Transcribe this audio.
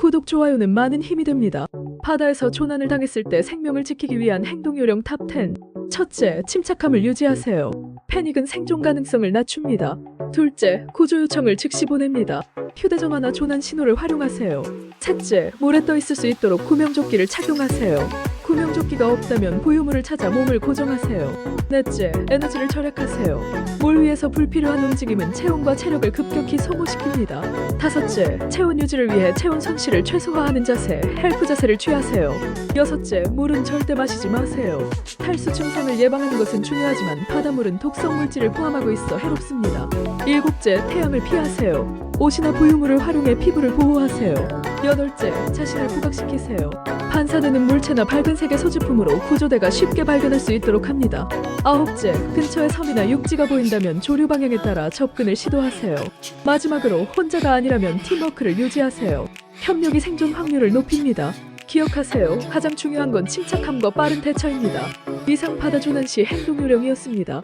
구독, 좋아요는 많은 힘이 됩니다. 바다에서 조난을 당했을 때 생명을 지키기 위한 행동 요령 탑 10. 첫째, 침착함을 유지하세요. 패닉은 생존 가능성을 낮춥니다. 둘째, 구조 요청을 즉시 보냅니다. 휴대전화나 조난 신호를 활용하세요. 셋째, 물에 떠 있을 수 있도록 구명조끼를 착용하세요. 구명조끼가 없다면 보유물을 찾아 몸을 고정하세요. 넷째, 에너지를 절약하세요. 물 위에서 불필요한 움직임은 체온과 체력을 급격히 소모시킵니다. 다섯째, 체온 유지를 위해 체온 손실을 최소화하는 자세, 헬프 자세를 취하세요. 여섯째, 물은 절대 마시지 마세요. 탈수 증상을 예방하는 것은 중요하지만 바닷물은 독성 물질을 포함하고 있어 해롭습니다. 일곱째, 태양을 피하세요. 옷이나 보유물을 활용해 피부를 보호하세요. 여덟째, 자신을 부각시키세요. 반사되는 물체나 밝은 색의 소지품으로 구조대가 쉽게 발견할 수 있도록 합니다. 아홉째, 근처에 섬이나 육지가 보인다면 조류 방향에 따라 접근을 시도하세요. 마지막으로 혼자가 아니라면 팀워크를 유지하세요. 협력이 생존 확률을 높입니다. 기억하세요. 가장 중요한 건 침착함과 빠른 대처입니다. 이상 조난 시 행동 요령이었습니다.